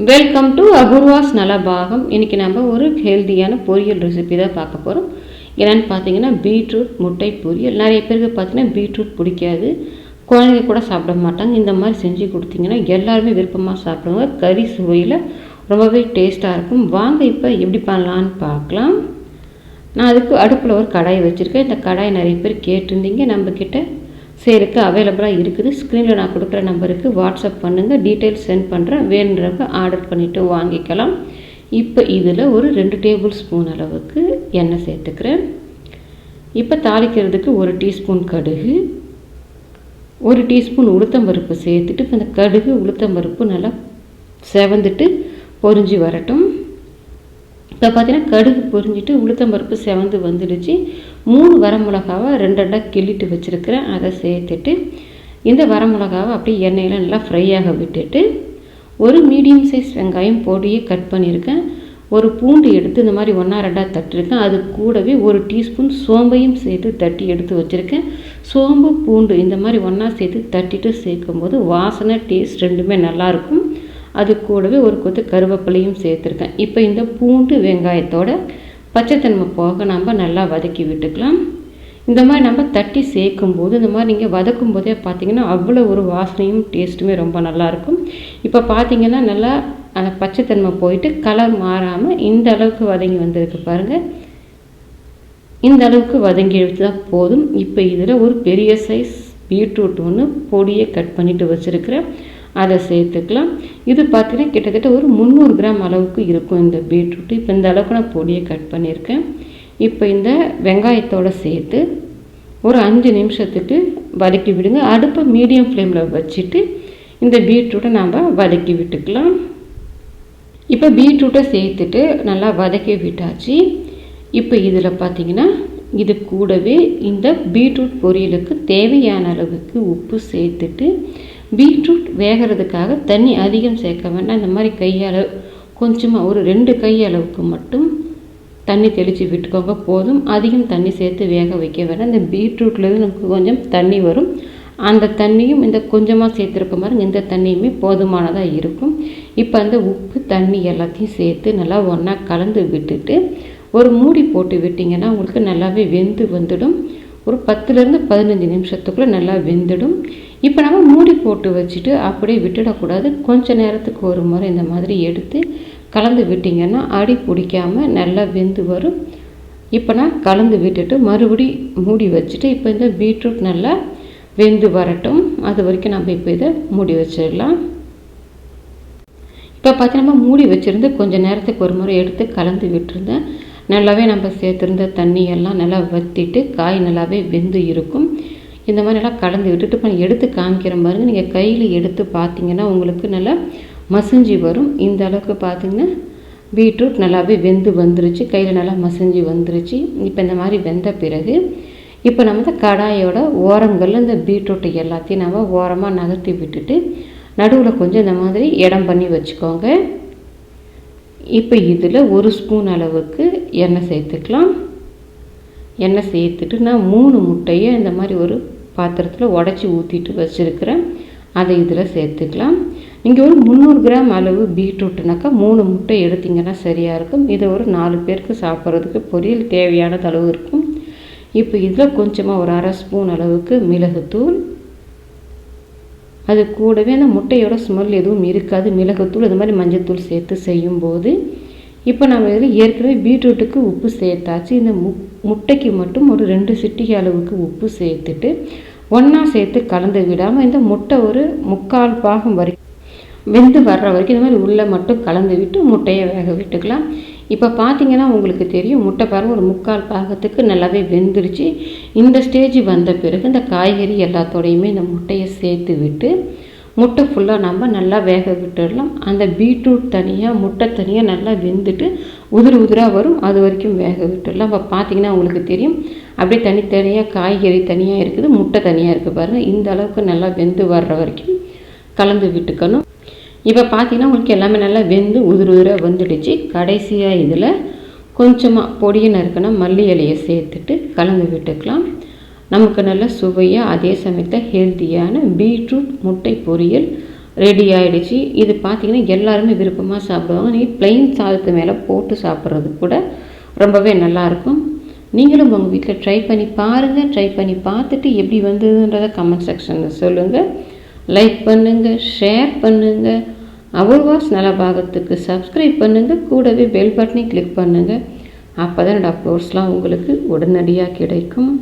Welcome to Apoorva's Nalabagam இன்றைக்கி நம்ம ஒரு ஹெல்த்தியான பொரியல் ரெசிபி தான் பார்க்க போகிறோம் என்னென்னு பார்த்தீங்கன்னா பீட்ரூட் முட்டை பொரியல். நிறைய பேருக்கு பார்த்தீங்கன்னா பீட்ரூட் பிடிக்காது. குழந்தைங்க கூட சாப்பிட மாட்டாங்க. இந்த மாதிரி செஞ்சு கொடுத்தீங்கன்னா எல்லாருமே விருப்பமாக சாப்பிடுவாங்க. கறி சுவையில் ரொம்பவே டேஸ்ட்டாக இருக்கும். வாங்க இப்போ எப்படி பண்ணலான்னு பார்க்கலாம். நான் அதுக்கு அடுப்பில் ஒரு கடாய் வச்சுருக்கேன். இந்த கடாய் நிறைய பேர் கேட்டிருந்தீங்க. நம்மக்கிட்ட சேலுக்கு அவைலபிளாக இருக்குது. ஸ்க்ரீனில் நான் கொடுக்குற நம்பருக்கு வாட்ஸ்அப் பண்ணுங்கள் டீட்டெயில்ஸ் சென்ட் பண்ணுறேன் வேணுன்றவங்க ஆர்டர் பண்ணிவிட்டு வாங்கிக்கலாம். இப்போ இதில் ஒரு ரெண்டு டேபிள் ஸ்பூன் அளவுக்கு எண்ணெய் சேர்த்துக்கிறேன். இப்போ தாளிக்கிறதுக்கு ஒரு டீஸ்பூன் கடுகு. ஒரு டீஸ்பூன் உளுத்தம்பருப்பு சேர்த்துட்டு இப்போ இந்த கடுகு உளுத்தம்பருப்பு நல்லா செவந்துட்டு பொறிஞ்சி வரட்டும். இப்போ பார்த்தீங்கன்னா கடுகு பொரிஞ்சிட்டு உளுத்தம்பருப்பு செவந்து வந்துடுச்சு. மூணு வரமிளகாவை ரெண்டு ரெண்டாக கிள்ளிட்டு வச்சுருக்கிறேன். அதை சேர்த்துட்டு இந்த வரமிளகாவை அப்படியே எண்ணெயில் நல்லா ஃப்ரையாக விட்டுட்டு ஒரு மீடியம் சைஸ் வெங்காயம் பொடியை கட் பண்ணியிருக்கேன். ஒரு பூண்டு எடுத்து இந்த மாதிரி ஒன்றா ரெண்டாக தட்டிருக்கேன். அது கூடவே ஒரு டீஸ்பூன் சோம்பையும் சேர்த்து தட்டி எடுத்து வச்சுருக்கேன். சோம்பு பூண்டு இந்த மாதிரி ஒன்றா சேர்த்து தட்டிட்டு சேர்க்கும்போது வாசனை டேஸ்ட் ரெண்டுமே நல்லாயிருக்கும் அது கூடவே ஒரு கொத்து கருவேப்பிலையும் சேர்த்துருக்கேன். இப்போ இந்த பூண்டு வெங்காயத்தோட பச்சைத்தன்மை போக நம்ம நல்லா வதக்கி விட்டுக்கலாம். இந்த மாதிரி நம்ம தட்டி சேர்க்கும் போது இந்த மாதிரி நீங்கள் வதக்கும் போதே பார்த்தீங்கன்னா அவ்வளோ ஒரு வாசனையும் டேஸ்ட்டுமே ரொம்ப நல்லாயிருக்கும் இப்போ பார்த்தீங்கன்னா நல்லா அந்த பச்சைத்தன்மை போயிட்டு கலர் மாறாமல் இந்த அளவுக்கு வதங்கி வந்திருக்கு பாருங்கள் இந்த அளவுக்கு வதங்கி எடுத்து தான் போதும். இப்போ இதில் ஒரு பெரிய சைஸ் பீட்ரூட் ஒன்று பொடியை கட் பண்ணிவிட்டு வச்சுருக்கிறேன். அதை சேர்த்துக்கலாம். இது பார்த்தீங்கன்னா கிட்டத்தட்ட ஒரு முந்நூறு கிராம் அளவுக்கு இருக்கும் இந்த பீட்ரூட் இப்போ இந்த அளவுக்கு நான் பொடியை கட் பண்ணியிருக்கேன். இப்போ இந்த வெங்காயத்தோடு சேர்த்து ஒரு அஞ்சு நிமிஷத்துக்கு வதக்கி விடுங்க. அடுப்பை மீடியம் ஃப்ளேமில் வச்சுட்டு இந்த பீட்ரூட்டை நாம் வதக்கி விட்டுக்கலாம். இப்போ பீட்ரூட்டை சேர்த்துட்டு நல்லா வதக்கி விட்டாச்சு. இப்போ இதில் பார்த்தீங்கன்னா இது கூடவே இந்த பீட்ரூட் பொரியலுக்கு தேவையான அளவுக்கு உப்பு சேர்த்துட்டு பீட்ரூட் வேகிறதுக்காக தண்ணி அதிகம் சேர்க்க வேண்டாம். இந்த மாதிரி கையால் கொஞ்சமாக ஒரு ரெண்டு கையளவுக்கு மட்டும் தண்ணி தெளித்து விட்டுக்கோங்க. போதும். அதிகம் தண்ணி சேர்த்து வேக வைக்க வேண்டாம். இந்த பீட்ரூட்லேருந்து நமக்கு கொஞ்சம் தண்ணி வரும். அந்த தண்ணியும் இந்த கொஞ்சமாக சேர்த்துருக்க மாதிரி இந்த தண்ணியுமே போதுமானதாக இருக்கும். இப்போ அந்த உப்பு தண்ணி எல்லாத்தையும் சேர்த்து நல்லா ஒன்றா கலந்து விட்டுட்டு ஒரு மூடி போட்டு விட்டிங்கன்னா உங்களுக்கு நல்லாவே வெந்து வந்துடும். ஒரு பத்துலேருந்து பதினஞ்சு நிமிஷத்துக்குள்ளே நல்லா வெந்துடும். இப்போ நம்ம மூடி போட்டு வச்சுட்டு அப்படியே விட்டுடக்கூடாது. கொஞ்ச நேரத்துக்கு ஒரு முறை இந்த மாதிரி எடுத்து கலந்து விட்டிங்கன்னா அடி பிடிக்காமல் நல்லா வெந்து வரும். இப்போ நான் கலந்து விட்டுட்டு மறுபடி மூடி வச்சுட்டு இப்போ இந்த பீட்ரூட் நல்லா வெந்து வரட்டும். அது வரைக்கும் நம்ம இப்போ இதை மூடி வச்சிடலாம். இப்போ பார்த்தீங்கன்னா மூடி வச்சுருந்து கொஞ்சம் நேரத்துக்கு ஒரு முறை எடுத்து கலந்து விட்டுருந்தேன். நல்லாவே நம்ம சேர்த்துருந்த தண்ணியெல்லாம் நல்லா வற்றிட்டு காய் நல்லாவே வெந்து இருக்கும். இந்த மாதிரிலாம் கலந்து விட்டுட்டு இப்போ எடுத்து காமிக்கிற பாருங்கள் நீங்கள் கையில் எடுத்து பார்த்தீங்கன்னா உங்களுக்கு நல்லா மசிஞ்சு வரும். இந்த அளவுக்கு பார்த்தீங்கன்னா பீட்ரூட் நல்லாவே வெந்து வந்துருச்சு. கையில் நல்லா மசிஞ்சு வந்துருச்சு. இப்போ இந்த மாதிரி வெந்த பிறகு இப்போ நம்ம இந்த கடாயோட ஓரங்களில் இந்த பீட்ரூட்டை எல்லாத்தையும் நம்ம ஓரமாக நகர்த்தி விட்டுட்டு நடுவில் கொஞ்சம் இந்த மாதிரி இடம் பண்ணி வச்சுக்கோங்க. இப்போ இதில் ஒரு ஸ்பூன் அளவுக்கு எண்ணெய் சேர்த்துக்கலாம். எண்ணெய் சேர்த்துட்டு நான் மூணு முட்டையை இந்த மாதிரி ஒரு பாத்திரத்தில் உடச்சி ஊற்றிட்டு வச்சுருக்கிறேன் அதை இதில் சேர்த்துக்கலாம். நீங்கள் ஒரு முந்நூறு கிராம் அளவு பீட்ரூட்டுனாக்கா மூணு முட்டை எடுத்திங்கன்னா சரியாக இருக்கும். இதை ஒரு நாலு பேருக்கு சாப்பிட்றதுக்கு பொரியல் தேவையான அளவு இருக்கும். இப்போ இதில் கொஞ்சமாக ஒரு அரை ஸ்பூன் அளவுக்கு மிளகுத்தூள். அது கூடவே அந்த முட்டையோட ஸ்மெல் எதுவும் இருக்காது. மிளகுத்தூள் இது மாதிரி மஞ்சத்தூள் சேர்த்து செய்யும்போது இப்போ நம்ம இதில் ஏற்கனவே பீட்ரூட்டுக்கு உப்பு சேர்த்தாச்சு. இந்த மு முட்டைக்கு மட்டும் ஒரு ரெண்டு சிட்டிகை அளவுக்கு உப்பு சேர்த்துட்டு ஒன்றா சேர்த்து கலந்து விடாமல் இந்த முட்டை ஒரு முக்கால் பாகம் வரைக்கும் வெந்து வர்ற வரைக்கும் இந்த மாதிரி உள்ளே மட்டும் கலந்து விட்டு முட்டையை வேக விட்டுக்கலாம். இப்போ பார்த்தீங்கன்னா உங்களுக்கு தெரியும் முட்டை பாருங்கள் ஒரு முக்கால் பாகத்துக்கு நல்லாவே வெந்துருச்சு. இந்த ஸ்டேஜ் வந்த பிறகு இந்த காய்கறி எல்லாத்தோடையுமே இந்த முட்டையை சேர்த்து விட்டு முட்டை ஃபுல்லாக நம்ம நல்லா வேக விட்டுடலாம். அந்த பீட்ரூட் தனியாக முட்டை தனியாக நல்லா வெந்துட்டு உதிர் உதிராக வரும். அது வரைக்கும் வேக விட்டுடலாம். இப்போ பார்த்தீங்கன்னா உங்களுக்கு தெரியும். அப்படியே தனித்தனியாக காய்கறி தனியாக இருக்குது முட்டை தனியாக இருக்குது பாருங்கள் இந்த அளவுக்கு நல்லா வெந்து வர்ற வரைக்கும் கலந்து விட்டுக்கணும். இப்போ பார்த்தீங்கன்னா உங்களுக்கு எல்லாமே நல்லா வெந்து உதிர் உதிராக வந்துடுச்சு. கடைசியாக இதில் கொஞ்சமாக பொடியை நறுக்கணும் மல்லி இலையை சேர்த்துட்டு கலந்து விட்டுக்கலாம். நமக்கு நல்ல சுவையாக அதே சமயத்தில் ஹெல்த்தியான பீட்ரூட் முட்டை பொரியல் ரெடி ஆகிடுச்சு இது பார்த்தீங்கன்னா எல்லாருமே விருப்பமாக சாப்பிடுவாங்க. நீங்கள் ப்ளைன் சாதத்து மேலே போட்டு சாப்பிட்றது கூட ரொம்பவே நல்லாயிருக்கும் நீங்களும் உங்கள் வீட்டில் ட்ரை பண்ணி பாருங்கள் ட்ரை பண்ணி பார்த்துட்டு எப்படி வந்ததுன்றதை கமெண்ட் செக்ஷனில் சொல்லுங்கள் லைக் பண்ணுங்கள் ஷேர் பண்ணுங்கள் அபூர்வாஸ் நலபாகத்துக்கு சப்ஸ்கிரைப் பண்ணுங்கள் கூடவே பெல் பட்டனை கிளிக் பண்ணுங்கள் அப்போ தான் என்னோடய அப்லோட்ஸ்லாம் உங்களுக்கு உடனடியாக கிடைக்கும்.